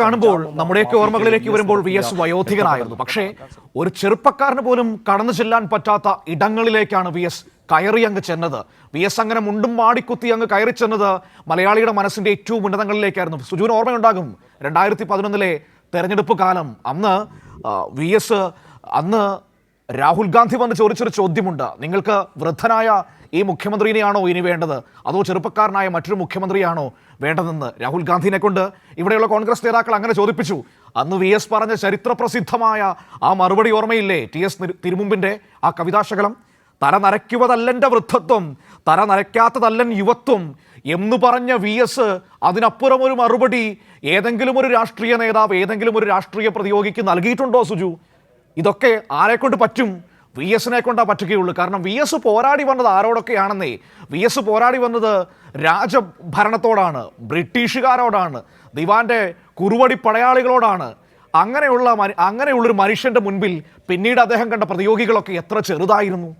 കാണുമ്പോൾ നമ്മുടെയൊക്കെ ഓർമ്മകളിലേക്ക് വരുമ്പോൾ വി എസ് വയോധികനായിരുന്നു. പക്ഷേ ഒരു ചെറുപ്പക്കാരന് പോലും കടന്നു ചെല്ലാൻ പറ്റാത്ത ഇടങ്ങളിലേക്കാണ് വി എസ് കയറി അങ്ങ് ചെന്നത്. വി എസ് അങ്ങനെ മുണ്ടും മാടിക്കുത്തി അങ്ങ് കയറി ചെന്നത് മലയാളിയുടെ മനസ്സിന്റെ ഏറ്റവും ഉന്നതങ്ങളിലേക്കായിരുന്നു. സുജുവിന് ഓർമ്മയുണ്ടാകും. രണ്ടായിരത്തി പതിനൊന്നിലെ തെരഞ്ഞെടുപ്പ് കാലം. അന്ന് വി എസ് അന്ന് രാഹുൽ ഗാന്ധി വന്ന് ചോദിച്ചൊരു ചോദ്യമുണ്ട്. നിങ്ങൾക്ക് വൃദ്ധനായ ഈ മുഖ്യമന്ത്രിനെയാണോ ഇനി വേണ്ടത്? അതോ ചെറുപ്പക്കാരനായ മറ്റൊരു മുഖ്യമന്ത്രിയാണോ വേണ്ടതെന്ന് രാഹുൽ ഗാന്ധിനെ കൊണ്ട് ഇവിടെയുള്ള കോൺഗ്രസ് നേതാക്കൾ അങ്ങനെ ചോദിപ്പിച്ചു. അന്ന് വി എസ് പറഞ്ഞ ചരിത്രപ്രസിദ്ധമായ ആ മറുപടി ഓർമ്മയില്ലേ? ടി എസ് തിരുമുമ്പിന്റെ ആ കവിതാശകലം. തല നരയ്ക്കുവതല്ലെന്റെ വൃദ്ധത്വം തല നരയ്ക്കാത്തതല്ലൻ യുവത്വം എന്ന് പറഞ്ഞ വി എസ് അതിനപ്പുറം ഒരു മറുപടി ഏതെങ്കിലും ഒരു രാഷ്ട്രീയ നേതാവ് ഏതെങ്കിലും ഒരു രാഷ്ട്രീയ പ്രതിയോഗിക്ക് നൽകിയിട്ടുണ്ടോ സുജു? ഇതൊക്കെ ആരെക്കൊണ്ട് പറ്റും? വി എസിനെ കൊണ്ടാ പറ്റുകയുള്ളൂ. കാരണം വി എസ് പോരാടി വന്നത് ആരോടൊക്കെയാണെന്നേ. വി എസ് പോരാടി വന്നത് രാജഭരണത്തോടാണ് ബ്രിട്ടീഷുകാരോടാണ് ദിവാന്റെ കുറുവടി പടയാളികളോടാണ് അങ്ങനെയുള്ള അങ്ങനെയുള്ളൊരു മനുഷ്യന്റെ മുൻപിൽ പിന്നീട് അദ്ദേഹം കണ്ട പ്രതിയോഗികളൊക്കെ എത്ര ചെറുതായിരുന്നു.